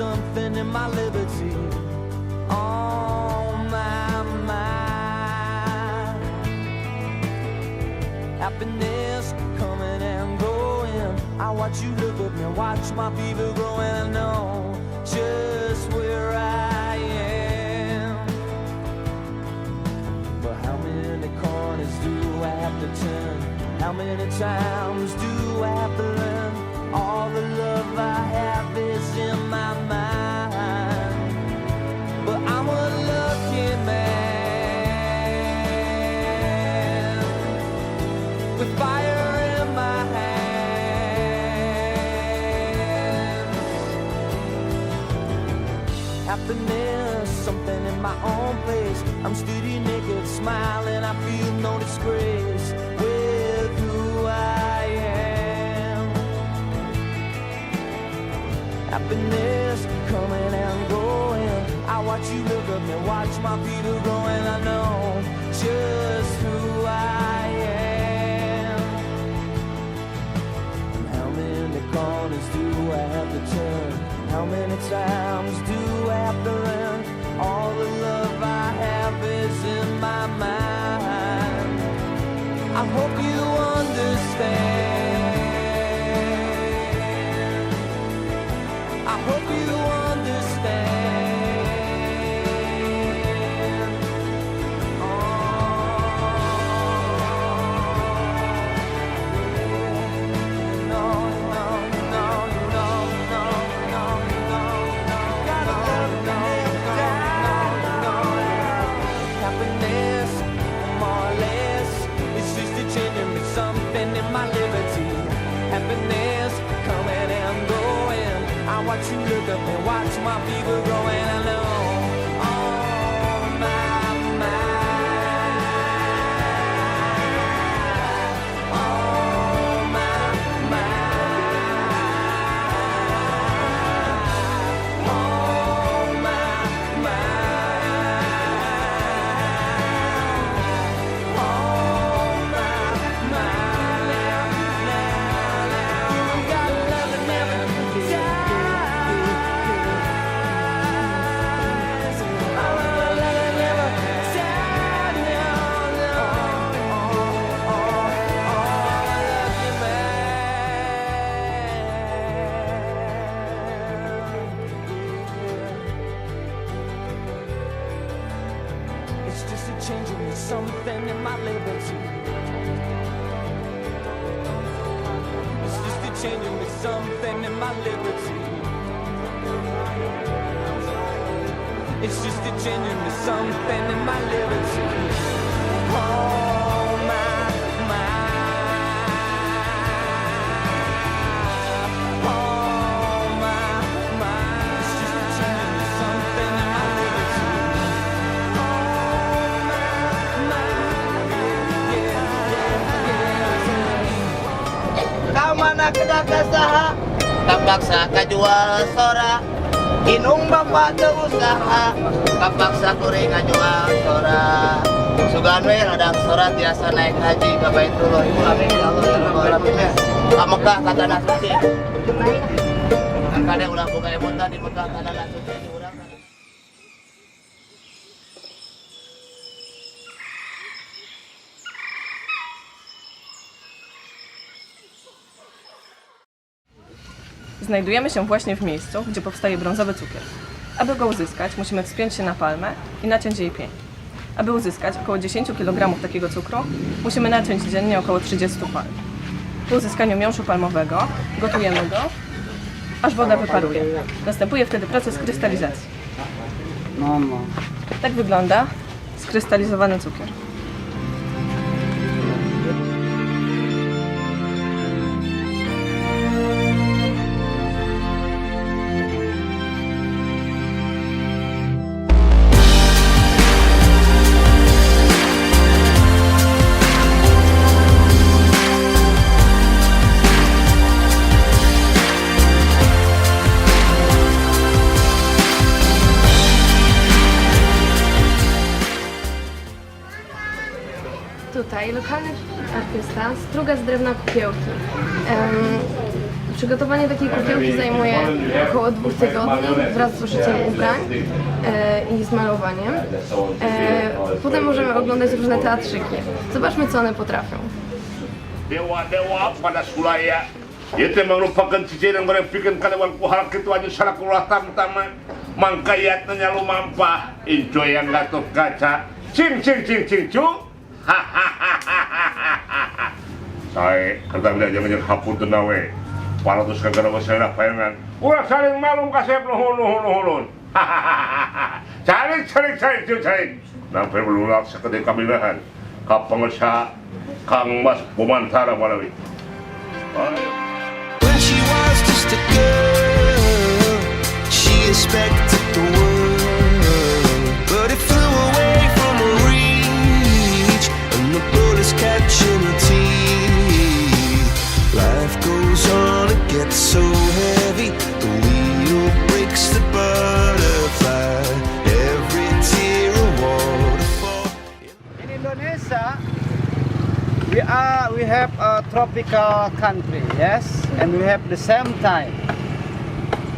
something in my liberty. On my mind. Happiness coming and going. I watch you look at me, watch my fever growing. I know just where I am. But how many corners do I have to turn? How many times do I have to Happiness, something in my own place. I'm steady, naked, smiling. I feel no disgrace with who I am. Happiness coming and going. I watch you look up and watch my feet are growing. I know just who I am. And how many corners do I have to turn? How many times do hope you understand. And watch my fever growing. Me, something in my liberty. It's just a change me, something in my liberty. Oh, kedakasaha kapaksa kajual sora Inung bapak teu usaha kapaksa kuring ngajual sora Sugan we radang sora tiasa naik haji ka Baitullah Ibu amin ya Allah ya Rabbal alamin. Ka Mekah ka tanah suci. Kan kade ulah buka emutan di Mekah tanah suci. Znajdujemy się właśnie w miejscu, gdzie powstaje brązowy cukier. Aby go uzyskać, musimy wspiąć się na palmę i naciąć jej pień. Aby uzyskać około 10 kg takiego cukru, musimy naciąć dziennie około 30 palm. Po uzyskaniu miąższu palmowego gotujemy go, aż woda wyparuje. Następuje wtedy proces krystalizacji. Tak wygląda skrystalizowany cukier. Struga z drewna kukiełki. Em, przygotowanie takiej kukiełki zajmuje około dwóch tygodni wraz z uszyciem ubrań e, i z malowaniem. E, potem możemy oglądać różne teatrzyki. Zobaczmy, co one potrafią. dewa-dewa pada sulaya itu merupakan ciciran goreng bikin kalian kuhal gitu aja salah kulah tam-tama mangkayatnya lu mampa inco yang gatot kaca cing cing cing cing cu hahaha saya kata dia jangan jangan hapun tenawe para terus kagak ada masalah payangan ulah saling malum kasih nuhun nuhun nuhun hahaha cari cari cari cari cari nampai belulak seketika kabilahan kapengesah Kang Mas Bumantara Malawi. When Life goes on, it gets so heavy, the wheel breaks the butterfly. Every tear a waterfall. In Indonesia, we are we have a tropical country, yes, and we have the same time.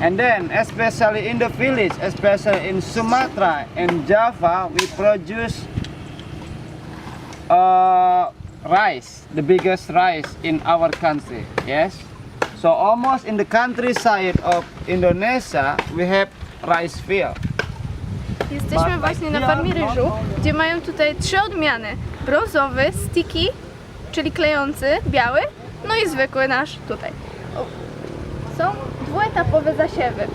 And then, especially in the village, especially in Sumatra and Java, we produce uh, rice, the biggest rice in our country, yes. So almost in the countryside of Indonesia, we have rice field. Jesteśmy właśnie na farmie ryżu, gdzie mają tutaj trzy odmiany. Brązowy, sticky, czyli klejący, biały, no i zwykły nasz tutaj. Są dwuetapowe zasiewy.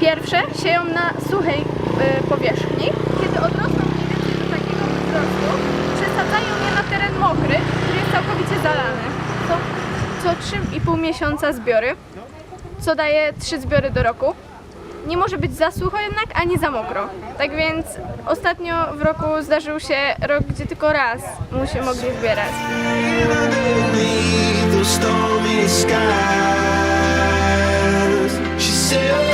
Pierwsze sieją na suchej y, powierzchni. Kiedy odrosną mniej więcej do takiego wzrostu, przesadzają je na teren mokry, który jest całkowicie zalany. Są co 3,5 miesiąca zbiory, co daje 3 zbiory do roku nie może być za sucho jednak, ani za mokro. Tak więc ostatnio w roku zdarzył się rok, gdzie tylko raz mu się mogli zbierać. She said,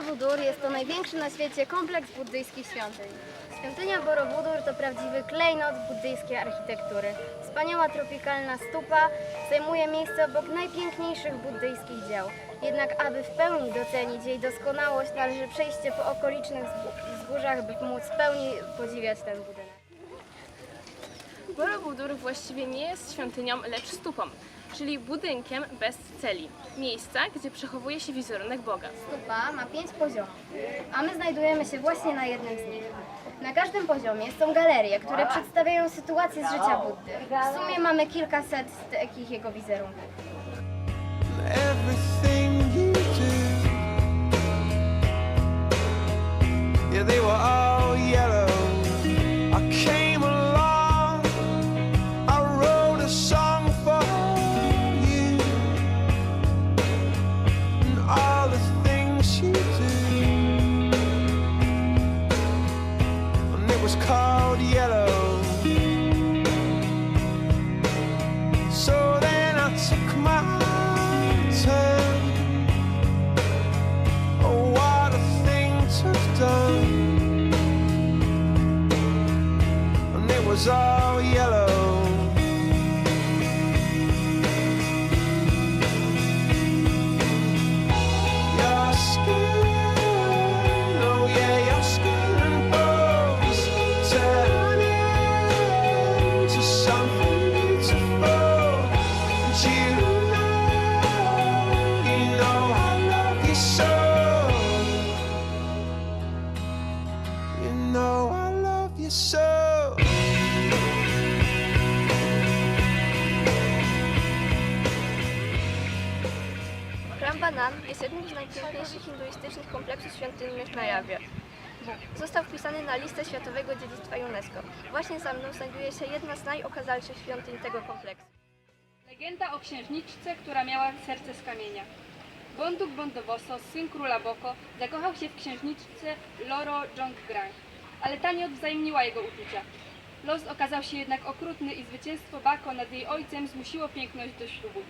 Borobudur jest to największy na świecie kompleks buddyjskich świątyń. Świątynia Borobudur to prawdziwy klejnot buddyjskiej architektury. Wspaniała tropikalna stupa zajmuje miejsce obok najpiękniejszych buddyjskich dzieł. Jednak aby w pełni docenić jej doskonałość, należy przejście po okolicznych wzgó- wzgórzach, by móc w pełni podziwiać ten budynek. Borobudur właściwie nie jest świątynią, lecz stupą, czyli budynkiem bez celi. Miejsca, gdzie przechowuje się wizerunek Boga. Stupa ma pięć poziomów, a my znajdujemy się właśnie na jednym z nich. Na każdym poziomie są galerie, które przedstawiają sytuacje z życia Buddy. W sumie mamy kilkaset takich jego wizerunków. everything you do. Yeah, they were all świątyń tego kompleksu. Legenda o księżniczce, która miała serce z kamienia. Bonduk Bondowoso, syn króla Boko, zakochał się w księżniczce Loro Jonggrang, ale ta nie odwzajemniła jego uczucia. Los okazał się jednak okrutny i zwycięstwo Bako nad jej ojcem zmusiło piękność do ślubu.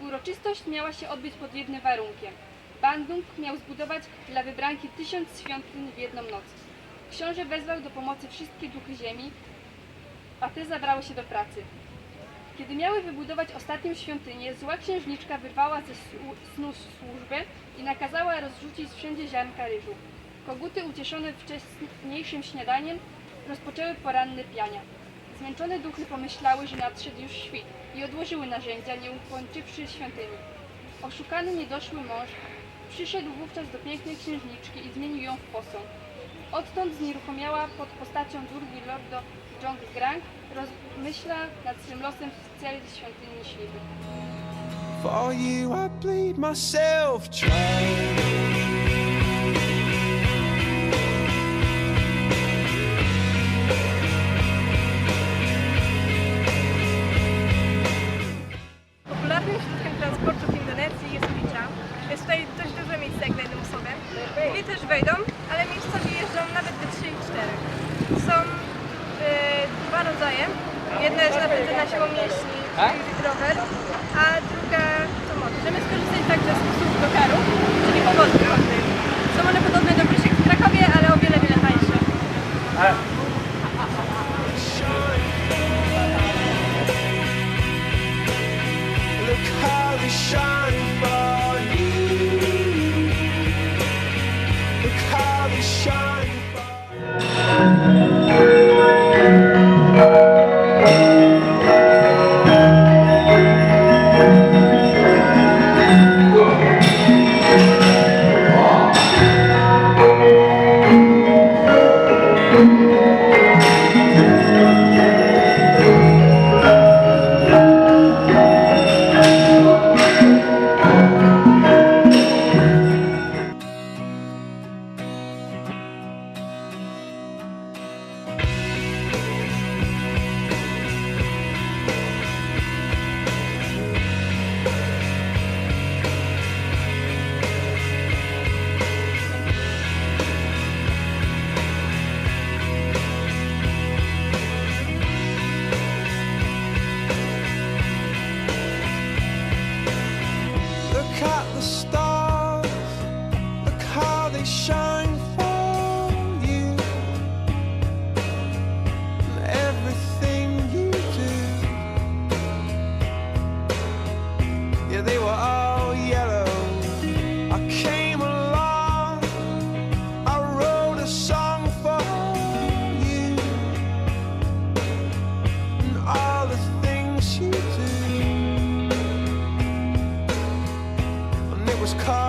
Uroczystość miała się odbyć pod jednym warunkiem. Bandung miał zbudować dla wybranki tysiąc świątyń w jedną noc. Książę wezwał do pomocy wszystkie duchy ziemi, a te zabrały się do pracy. Kiedy miały wybudować ostatnią świątynię, zła księżniczka wyrwała ze snu służbę i nakazała rozrzucić wszędzie ziarnka ryżu. Koguty, ucieszone wcześniejszym śniadaniem, rozpoczęły poranne piania. Zmęczone duchy pomyślały, że nadszedł już świt i odłożyły narzędzia, nie ukończywszy świątyni. Oszukany niedoszły mąż przyszedł wówczas do pięknej księżniczki i zmienił ją w posąg. Odtąd znieruchomiała pod postacią Durgi Lordo Jonggrang, rozmyśla nad swym losem w celi świątyni Siwy. For you, I bleed myself dry. stop. was caught.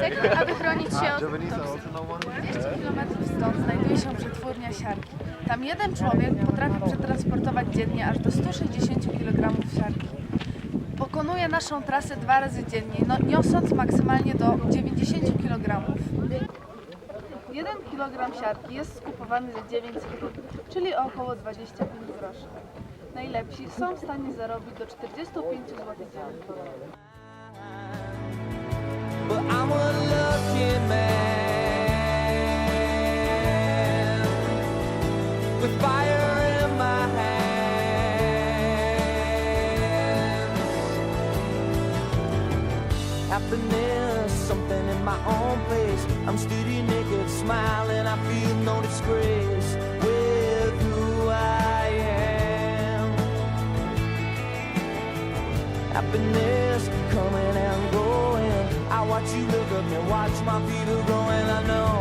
Masek, aby chronić się od toksyn. 200 km stąd znajduje się przetwórnia siarki. Tam jeden człowiek potrafi przetransportować dziennie aż do 160 kg siarki. Pokonuje naszą trasę dwa razy dziennie, no, niosąc maksymalnie do 90 kg. 1 kg siarki jest skupowany za 9 zł, czyli około 25 groszy. Najlepsi są w stanie zarobić do 45 zł Happiness, something in my own place. I'm steady, naked, smiling. I feel no disgrace with who I am. Happiness watch you look at me, watch my feet are growing. I know